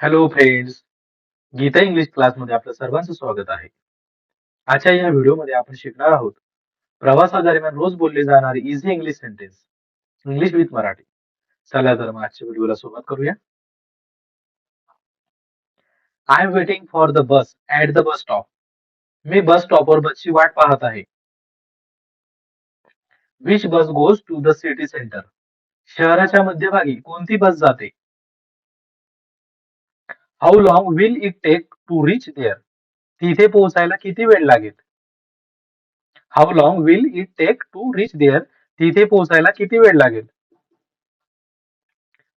Hello friends Gita English क्लासमध्ये आपलं सर्वांचं स्वागत आहे. आजच्या या व्हिडिओमध्ये आपण शिकणार आहोत. प्रवासादरम्यान रोज बोलले जाणारे easy English sentence English with Marathi. चला तर मग आजच्या व्हिडिओला सुरुवात करूया. I am waiting for the bus at the bus stop me bus स्टॉपवर बसची वाट पाहत आहे. Which bus goes to the city centre शहराच्या मध्यभागी कोणती बस जाते? How long will it take to reach there तिथे पोहोचायला किती वेळ लागेल? How long will it take to reach there तिथे पोहोचायला किती वेळ लागेल?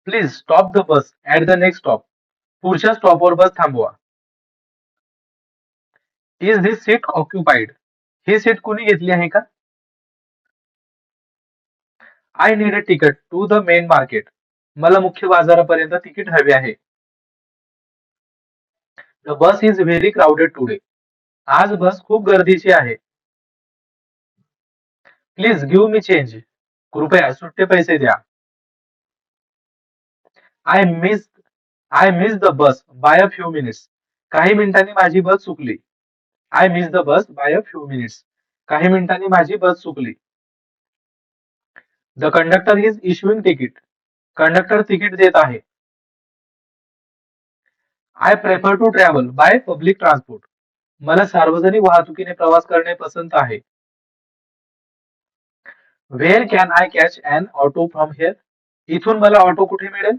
Please stop the bus at the next stop पुढच्या स्टॉपवर बस थांबवा. इज दिस सीट ऑक्युपाइड ही सीट कुणी घेतली आहे का? I need a ticket to the main market मला मुख्य बाजारापर्यंत तिकीट हवे आहे. The bus is very crowded today आज बस खूप गर्दीची आहे. प्लीज गिव्ह मी चेंज कृपया सुट्टे पैसे द्या. I miss I miss the bus by a few minutes काही मिनिटांनी माझी बस चुकली. I miss the bus by a few minutes काही मिनिटांनी माझी बस चुकली. The conductor is issuing ticket conductor ticket देत आहे. I prefer to travel by public transport मला सार्वजनिक वाहतुकीने प्रवास करणे पसंत आहे. Where can I catch an auto from here इथून मला ऑटो कुठे मिळेल?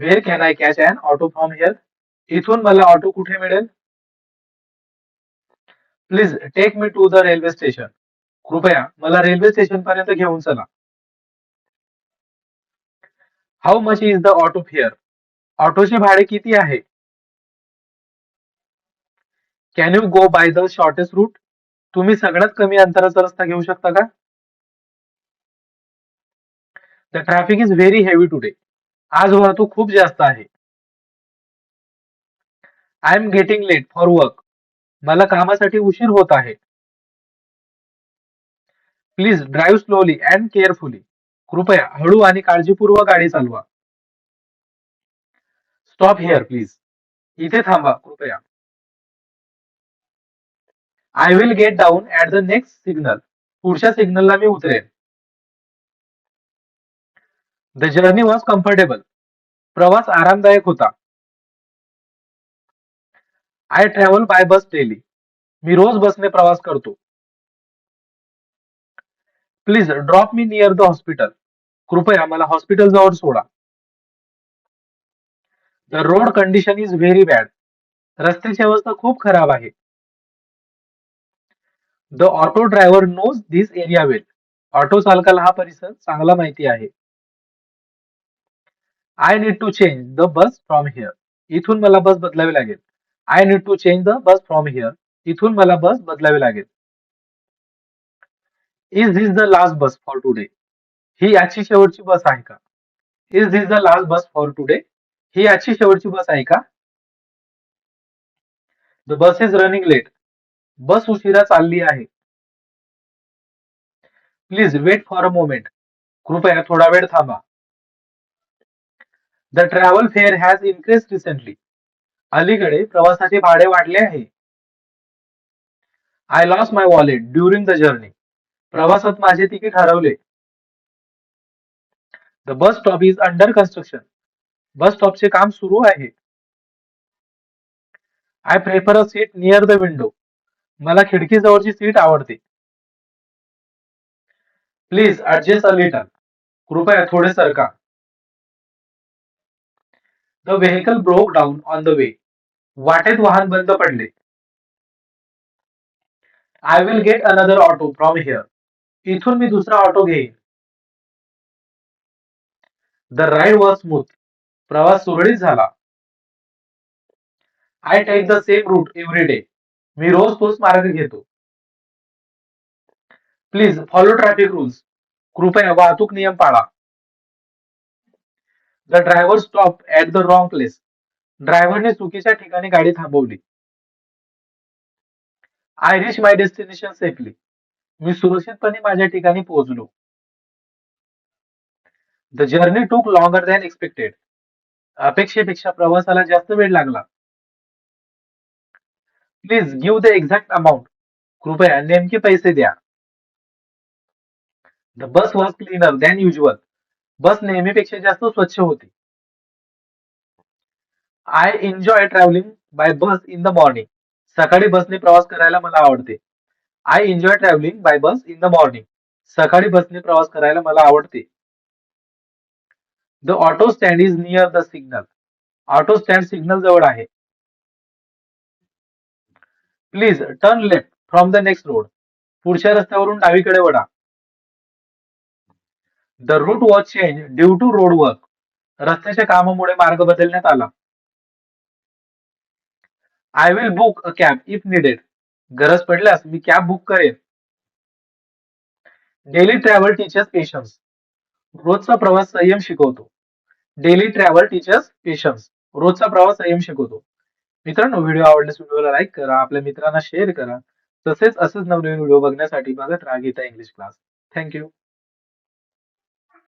Where can I catch an auto from here इथून मला ऑटो कुठे मिळेल? Please take me to the railway station कृपया मला रेल्वे स्टेशन पर्यंत घेऊन चला. How much is the auto fare ऑटोचे भाडे किती आहे? Can you go by the shortest route तुम्ही सगळ्यात कमी अंतराचा रस्ता घेऊ शकता का? The traffic is very heavy today आज वाहतूक खूप जास्त आहे. I am getting late for work मला कामासाठी उशीर होत आहे. Please drive slowly and carefully कृपया हळू आणि काळजीपूर्वक गाडी चालवा. स्टॉप हिअर प्लीज इथे थांबा कृपया. I will get down at the next signal पुढच्या सिग्नलला मी उतरेन. द जर्नी वॉज कम्फर्टेबल प्रवास आरामदायक होता. I travel by bus daily मी रोज बसने प्रवास करतो. Please drop me near the hospital कृपया मला हॉस्पिटल जवळ सोडा. The road condition is very bad रस्त्याची अवस्था खूप खराब आहे. The auto driver knows this area well auto चालकाला हा परिसर चांगला माहिती आहे. I need to change the bus from here इथून मला बस बदलावी लागेल. I need to change the bus from here इथून मला बस बदलावी लागेल. Is this the last bus for today ही आजची शेवटची बस आहे का? Is this the last bus for today ही आजची शेवटची बस आहे का? The bus is running late bus उशिरा चालली आहे. Please wait for a moment कृपया थोडा वेळ थांबा. The travel fare has increase recently अलीकडे प्रवासाचे भाडे वाढले आहे. I lost my wallet during the journey प्रवासात माझे तिकीट हरवले. The bus stop is under construction bus स्टॉपचे काम सुरू आहे. I prefer a seat near the window मला खिडकीजवळची सीट आवडते. प्लीज ऍडजस्ट अ लिटल कृपया थोडे सरका the vehicle broke down on the way वाटेत वाहन बंद पडले. I will get another auto from here इथून मी दुसरा ऑटो घेईन. द राईड वॉज स्मूथ प्रवास सुरळीत झाला. I take the same route every day मी रोज तोच मार्ग घेतो. प्लीज फॉलो ट्रॅफिक रूल्स कृपया वाहतूक नियम पाळा. The driver stop at the wrong place ड्रायव्हरने चुकीच्या ठिकाणी गाडी थांबवली. I reach my destination safely मी सुरक्षितपणे माझ्या ठिकाणी पोहोचलो. The journey took longer than expected अपेक्षेपेक्षा प्रवासाला जास्त वेळ लागला. Please give the exact amount कृपया नेमके पैसे द्या. The bus was cleaner than usual bus नेहमीपेक्षा जास्त स्वच्छ होती. I enjoy travelling by bus in the morning सकाळी बसने प्रवास करायला मला आवडते. I enjoy travelling by bus in the morning सकाळी बसने प्रवास करायला मला आवडते. The auto stand is near the signal auto stand signal जवळ आहे. Please turn left from the next road पुढच्या रस्त्यावरून डावीकडे vada the route was change due to road work रस्त्याच्या कामामुळे मार्ग बदलण्यात आला. I will book a cab if needed गरज पडल्यास मी कॅब बुक करेन. डेली ट्रॅव्हल टीचर्स पेशन्स रोजचा प्रवास संयम शिकवतो. डेली ट्रॅव्हल टीचर्स पेशन्स रोजचा प्रवास संयम शिकवतो. मित्रांनो व्हिडिओ आवडल्यास व्हिडिओला लाईक करा आपल्या मित्रांना शेअर करा. तसेच असंच नवनवीन व्हिडिओ बघण्यासाठी बघत राहा गीता इंग्लिश क्लास. थँक्यू